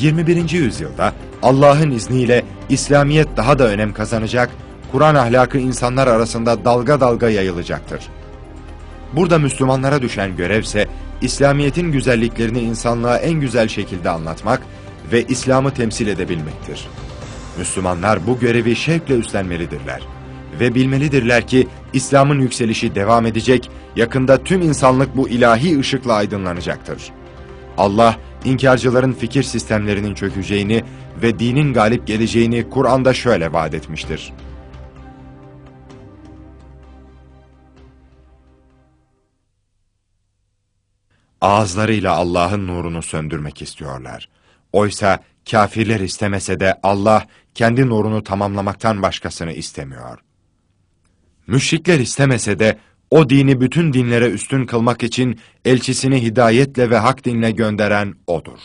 21. yüzyılda Allah'ın izniyle İslamiyet daha da önem kazanacak, Kur'an ahlakı insanlar arasında dalga dalga yayılacaktır. Burada Müslümanlara düşen görevse İslamiyet'in güzelliklerini insanlığa en güzel şekilde anlatmak ve İslam'ı temsil edebilmektir. Müslümanlar bu görevi şevkle üstlenmelidirler ve bilmelidirler ki İslam'ın yükselişi devam edecek, yakında tüm insanlık bu ilahi ışıkla aydınlanacaktır. Allah, inkarcıların fikir sistemlerinin çökeceğini ve dinin galip geleceğini Kur'an'da şöyle vaat etmiştir. Ağızlarıyla Allah'ın nurunu söndürmek istiyorlar. Oysa kafirler istemese de Allah kendi nurunu tamamlamaktan başkasını istemiyor. Müşrikler istemese de o dini bütün dinlere üstün kılmak için elçisini hidayetle ve hak dinle gönderen O'dur.